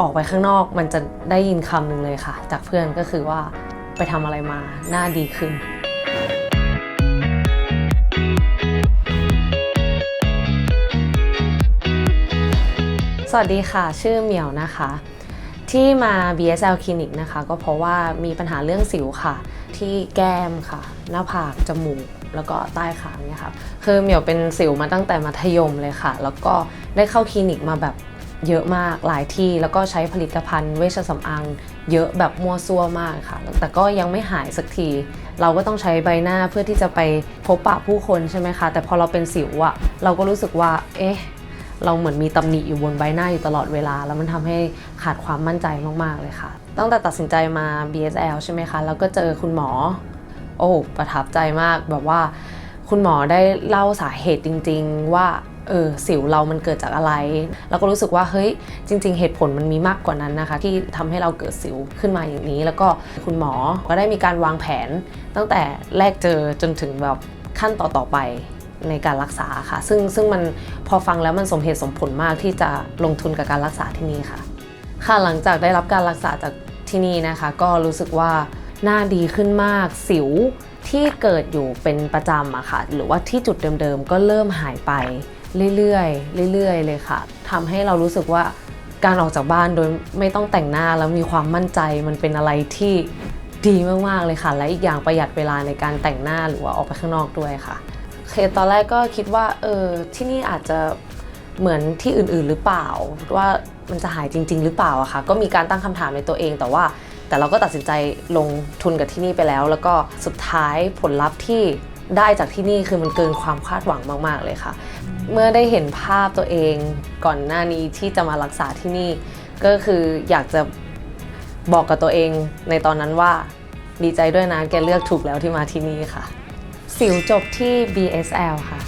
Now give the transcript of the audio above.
ออกไปข้างนอกมันจะได้ยินคำหนึ่งเลยค่ะ จากเพื่อนก็คือว่าไปทำอะไรมาหน้าดีขึ้น สวัสดีค่ะ ชื่อเหมียวนะคะ ที่มา BSL คลินิกนะคะ ก็เพราะว่ามีปัญหาเรื่องสิวค่ะ ที่แก้มค่ะ หน้าผาก จมูกแล้วก็ใต้ขาเนี่ยค่ะคือเหมียวเป็นสิวมาตั้งแต่มัธยมเลยค่ะ แล้วก็ได้เข้าคลินิกมาแบบ เยอะมากหลายที่แล้วก็ใช้ผลิตภัณฑ์เวชสำอางเยอะแบบมั่วซั่วมากค่ะ แต่ก็ยังไม่หายสักที เราก็ต้องใช้ใบหน้าเพื่อที่จะไปพบปะผู้คนใช่ไหมคะ แต่พอเราเป็นสิวอะเราก็รู้สึกว่า เอ๊ะ เราเหมือนมีตำหนิอยู่บนใบหน้าอยู่ตลอดเวลา แล้วมันทำให้ขาดความมั่นใจมากๆเลยค่ะ ตั้งแต่ตัดสินใจมา BSL ใช่ไหมคะ แล้วก็เจอคุณหมอ โอ้ประทับใจมากแบบว่า คุณหมอได้เล่าสาเหตุจริง ๆ ว่า เออสิวเรามันเกิดจากอะไร แล้วก็รู้สึกว่าเฮ้ยจริง ๆ เหตุผลมันมีมากกว่านั้นนะคะ ที่ทำให้เราเกิดสิวขึ้นมาอย่างนี้ แล้วก็คุณหมอก็ได้มีการวางแผน ตั้งแต่แรกเจอจนถึงแบบขั้นต่อๆไปในการรักษาค่ะ ซึ่งซึ่งมันพอฟังแล้วมันสมเหตุสมผลมากที่จะลงทุนกับการรักษาที่นี่ค่ะ ค่ะหลังจากได้รับการรักษาจากที่นี่นะคะ ก็รู้สึกว่าหน้าดีขึ้นมากสิว ที่เกิดอยู่เป็นประจำอะค่ะ หรือว่าที่จุดเดิมๆ ก็เริ่มหายไปเรื่อยๆ เรื่อยๆ เลยค่ะทำให้เรารู้สึกว่าการออกจากบ้านโดยไม่ต้องแต่งหน้าแล้วมีความมั่นใจมันเป็นอะไรที่ดีมากๆ เลยค่ะ และอีกอย่างประหยัดเวลาในการแต่งหน้าหรือว่าออกไปข้างนอกด้วยค่ะเคตอนแรกก็คิดว่าเออที่นี่อาจจะเหมือนที่อื่นๆ หรือเปล่า ว่ามันจะหายจริง ๆ หรือเปล่าอะค่ะ ก็มีการตั้งคำถามในตัวเองแต่ว่า แต่เราก็ตัดสินใจลงทุนกับที่นี่ไปแล้ว แล้วก็สุดท้ายผลลัพธ์ที่ได้จากที่นี่คือมันเกินความคาดหวังมาก ๆ เลยค่ะ เมื่อได้เห็นภาพตัวเองก่อนหน้านี้ที่จะมารักษาที่นี่ ก็คืออยากจะบอกกับตัวเองในตอนนั้นว่าดีใจด้วยนะแกเลือกถูกแล้วที่มาที่นี่ค่ะ สิวจบที่ BSL ค่ะ